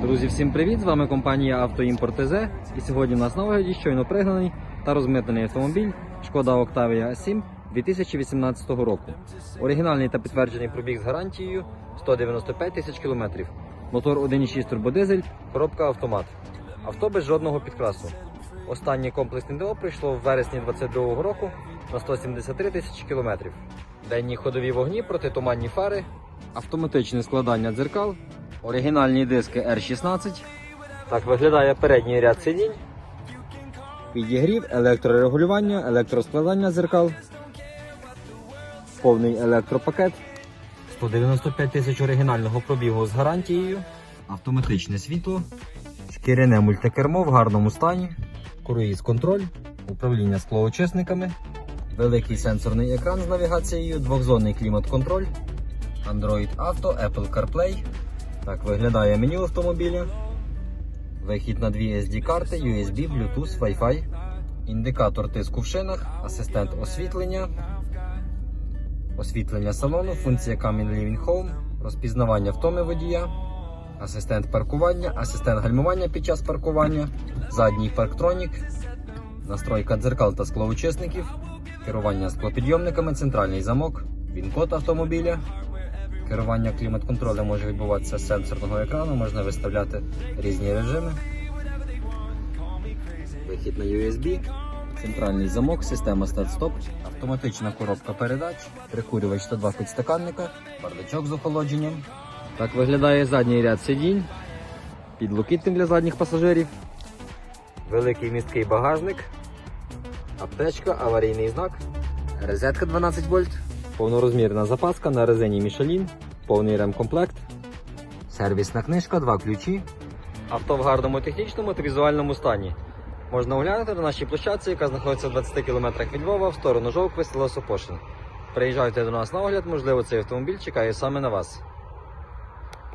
Друзі, всім привіт! З вами компанія Автоімпорт ТЗ. І сьогодні у нас на огляді щойно пригнаний та розмитнений автомобіль Шкода Octavia 7 2018 року. Оригінальний та підтверджений пробіг з гарантією 195 тисяч кілометрів. Мотор 1,6 турбодизель, коробка автомат. Авто без жодного підкрасу. Останнє комплексне ДО прийшло в вересні 2022 року на 173 тисячі кілометрів. Денні ходові вогні, протитуманні фари, автоматичне складання дзеркал, оригінальні диски R16. Так виглядає передній ряд сидінь. Підігрів, електрорегулювання, електроскладання дзеркал, повний електропакет, 195 тисяч оригінального пробігу з гарантією, автоматичне світло, шкіряне мультикермо в гарному стані, круїз контроль, управління склоочисниками, великий сенсорний екран з навігацією, двохзонний клімат-контроль, Android Auto, Apple CarPlay. Так виглядає меню автомобіля. Вихід на дві SD карти, USB, Bluetooth, Wi-Fi, індикатор тиску в шинах, асистент освітлення, освітлення салону, функція Coming Living Home, розпізнавання втоми водія, асистент паркування, асистент гальмування під час паркування, задній парктронік, настройка дзеркал та склоочисників, керування склопідйомниками, центральний замок, він-код автомобіля. Керування клімат-контролем може відбуватися з сенсорного екрану, можна виставляти різні режими. Вихід на USB, центральний замок, система старт-стоп, автоматична коробка передач, прикурювач та два підстаканника, бардачок з охолодженням. Так виглядає задній ряд сидінь, підлокітник для задніх пасажирів, великий місткий багажник, аптечка, аварійний знак, розетка 12 вольт. Повнорозмірна запаска на резині Michelin, повний ремкомплект, сервісна книжка, два ключі. Авто в гарному технічному та візуальному стані. Можна оглянути на нашій площадці, яка знаходиться в 20 км від Львова в сторону Жовкви, село Сопошин. Приїжджайте до нас на огляд, можливо, цей автомобіль чекає саме на вас.